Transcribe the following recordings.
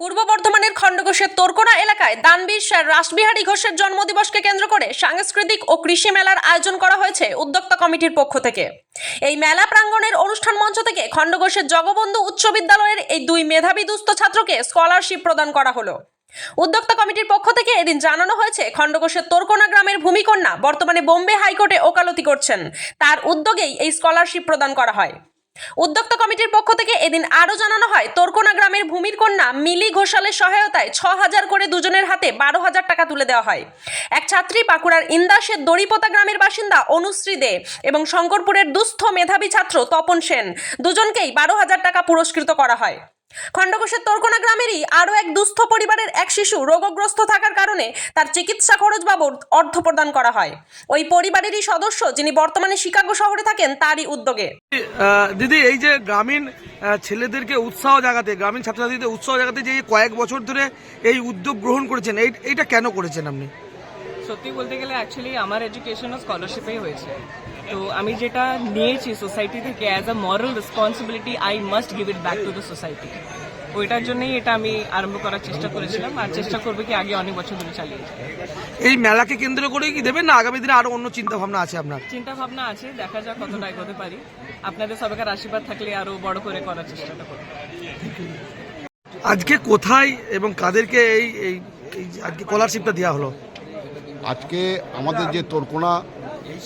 পূর্ব বর্ধমানের খণ্ডঘোষের তোরকোনা এলাকায় দানবীর স্যার রাসবিহারী ঘোষের জন্মদিবসকে কেন্দ্র করে সাংস্কৃতিক ও কৃষি মেলার আয়োজন করা হয়েছে উদ্যোক্তা কমিটির পক্ষ থেকে। এই মেলা প্রাঙ্গণের অনুষ্ঠান মঞ্চ থেকে খণ্ডঘোষের জগবন্ধু উচ্চ বিদ্যালয়ের এই দুই মেধাবী দুস্থ ছাত্রকে স্কলারশিপ প্রদান করা হলো। উদ্যোক্তা কমিটির পক্ষ থেকে এদিন জানানো হয়েছে, খণ্ডঘোষের তোরকোনা গ্রামের ভূমিকন্যা বর্তমানে বোম্বে হাইকোর্টে ওকালতি করছেন। তার উদ্যোগেই এই স্কলারশিপ প্রদান করা হয়। উদ্যোক্তা কমিটির পক্ষ থেকে এদিন আরও জানানো হয়, তোরকোনা গ্রামের ভূমির কন্যা মিলি ঘোষালের সহায়তায় ছ হাজার করে দুজনের হাতে বারো হাজার টাকা তুলে দেওয়া হয়। এক ছাত্রী বাঁকুড়ার ইন্দাসের দড়িপোতা গ্রামের বাসিন্দা অনুশ্রী দে এবং শঙ্করপুরের দুস্থ মেধাবী ছাত্র তপন সেন, দুজনকেই বারো হাজার টাকা পুরস্কৃত করা হয়। খণ্ডঘোষের তোরকোনা গ্রামেরই আরও এক দুস্থ পরিবারের এক শিশু রোগগ্রস্ত থাকার কারণে তার চিকিৎসা খরচ বাবদ অর্থ প্রদান করা হয়। ওই পরিবারেরই সদস্য যিনি বর্তমানে শিকাগো শহরে থাকেন, তারই উদ্যোগে। দিদি, এই যে গ্রামীণ ছেলেদেরকে উৎসাহ জাগাতে, গ্রামীণ ছাত্রছাত্রীদের উৎসাহ জাগাতে যে কয়েক বছর ধরে এই উদ্যোগ গ্রহণ করেছেন, এই, এইটা কেন করেছেন আপনি? সত্যি বলতে গেলে অ্যাকচুয়ালি আমার এডুকেশনও স্কলারশিপেই হয়েছে। তো আমি যেটা নিয়েছি সোসাইটি থেকে as a moral responsibility I must give it back to the society ওইটার জন্যই এটা আমি আরম্ভ করার চেষ্টা করেছিলাম আর চেষ্টা করব কি আগে অনেক বছর ধরে চালিয়ে। এই মেলাকে কেন্দ্র করে কি দেবেন না আগামী দিনে আরও অন্য চিন্তা ভাবনা আছে আপনার? চিন্তা ভাবনা আছে দেখা যাক কতটা এগোতে পারি। আপনাদের সবাইকার আশীর্বাদ থাকলে আরও বড় করে করার চেষ্টাটা করব। আজকে কোথায় এবং কাদেরকে এই এই এই যে আজকে স্কলারশিপটা দেওয়া হলো? আজকে আমাদের যে তোরকোনা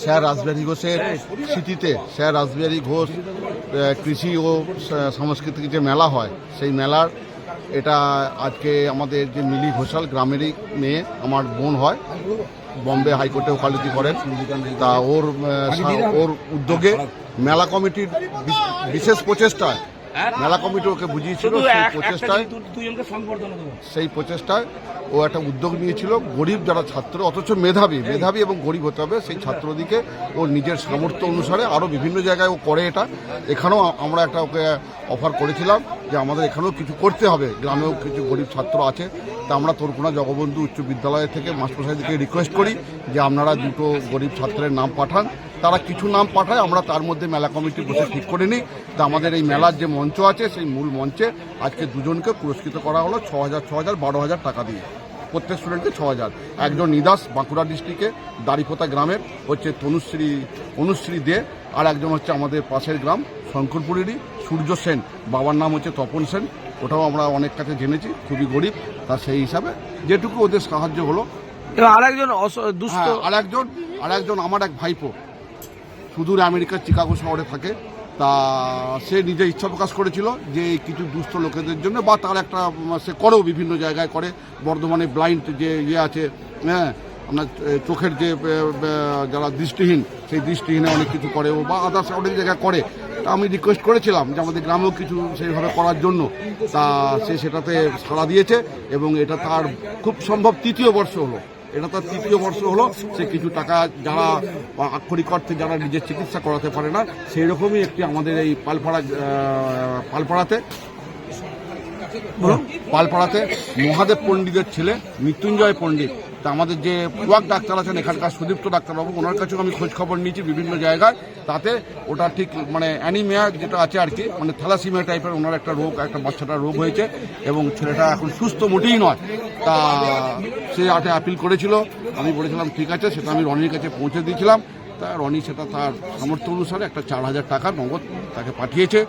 স্যার রাসবিহারী ঘোষের স্মৃতিতে, স্যার রাসবিহারী ঘোষ কৃষি ও সাংস্কৃতিক যে মেলা হয়, সেই মেলার এটা আজকে আমাদের যে মিলি ঘোষাল গ্রামেরই মেয়ে আমার বোন হয়, বম্বে হাইকোর্টে ওকালতি করেন। তা ওর ওর উদ্যোগে মেলা কমিটির বিশেষ প্রচেষ্টায় মেলা কমিটি ওকে বুঝিয়েছিল সেই প্রচেষ্টায় সেই প্রচেষ্টায় ও একটা উদ্যোগ নিয়েছিল গরিব যারা ছাত্র অথচ মেধাবী মেধাবী এবং গরিব হতে হবে সেই ছাত্রদিকে ও নিজের সামর্থ্য অনুসারে আরও বিভিন্ন জায়গায় ও করে এটা। এখানেও আমরা একটা ওকে অফার করেছিলাম যে আমাদের এখানেও কিছু করতে হবে গ্রামেও কিছু গরিব ছাত্র আছে। তা আমরা তোরকোনা জগবন্ধু উচ্চ বিদ্যালয় থেকে মাস্টারমশাইদেরকে রিকোয়েস্ট করি যে আপনারা দুটো গরিব ছাত্রের নাম পাঠান তারা কিছু নাম পাঠায় আমরা তার মধ্যে মেলা কমিটি বসে ঠিক করে নিই। তা আমাদের এই মেলার যে মঞ্চ আছে সেই মূল মঞ্চে আজকে দুজনকে পুরস্কৃত করা হলো ছ হাজার ছ হাজার বারো হাজার টাকা দিয়ে। প্রত্যেক স্টুডেন্টকে ছ হাজার একজন নিদাস বাঁকুড়া ডিস্ট্রিক্টে দাড়িপোতা গ্রামের হচ্ছে তনুশ্রী অনুশ্রী দে আর একজন হচ্ছে আমাদের পাশের গ্রাম শঙ্করপুরেরই সূর্য সেন। বাবার নাম হচ্ছে তপন সেন। ওটাও আমরা অনেক কাছে জেনেছি খুবই গরিব তা সেই হিসাবে যেটুকু ওদের সাহায্য হলো। দুস্থ হ্যাঁ, আর একজন আর একজন আমার এক ভাইপো। সুদূর আমেরিকার চিকাগো শহরে থাকে। তা সে নিজে ইচ্ছা প্রকাশ করেছিল যে এই কিছু দুস্থ লোকেদের জন্য বা তার একটা, সে করেও বিভিন্ন জায়গায় করে। বর্ধমানে ব্লাইন্ড যে ইয়ে আছে হ্যাঁ আপনার চোখের যে যারা দৃষ্টিহীন, সেই দৃষ্টিহীনে অনেক কিছু করে বা আদার্স অনেক জায়গায় করে। তা আমি রিকোয়েস্ট করেছিলাম যে আমাদের গ্রামেও কিছু সেইভাবে করার জন্য। তা সে সেটাতে সাড়া দিয়েছে এবং এটা তার খুব সম্ভব তৃতীয় বর্ষ হলো। এটা তার তৃতীয় বর্ষ হলো সে কিছু টাকা যারা আক্ষরিক অর্থে যারা নিজের চিকিৎসা করাতে পারে না সেই রকমই একটি আমাদের এই পালপাড়া পালপাড়াতে পালপাড়াতে মহাদেব পণ্ডিতের ছেলে মৃত্যুঞ্জয় পণ্ডিত। তা আমাদের যে ওয়াক ডাক্তার আছেন, এখানকার সুদীপ্ত ডাক্তারবাবু, ওনার কাছেও আমি খোঁজ খবর নিয়েছি বিভিন্ন জায়গায়। তাতে ওটা ঠিক মানে অ্যানিমিয়া যেটা আছে আর কি মানে থ্যালাসিমিয়া টাইপের ওনার একটা রোগ, একটা বাচ্চাটার রোগ হয়েছে এবং ছেলেটা এখন সুস্থ মোটেই নয়। তা সে আটে আপিল করেছিল। আমি বলেছিলাম, ঠিক আছে। সেটা আমি রনির কাছে পৌঁছে দিয়েছিলাম। তা রনি সেটা তার সামর্থ্য অনুসারে একটা চার হাজার টাকা নগদ তাকে পাঠিয়েছে।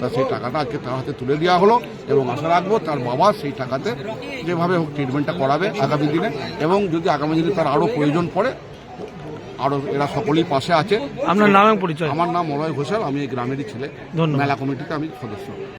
তা সেই টাকাটা আজকে তার হাতে তুলে দেওয়া হলো এবং আশা রাখব তার বাবা সেই টাকাতে যেভাবে হোক ট্রিটমেন্টটা করাবে আগামী দিনে এবং যদি আগামী দিনে তার আরও প্রয়োজন পড়ে আরও এরা সকলেই পাশে আছে। আপনার নাম পরিচয়? আমার নাম মলয় ঘোষাল আমি এই গ্রামেরই ছেলে। মেলা কমিটিতে আমি সদস্য।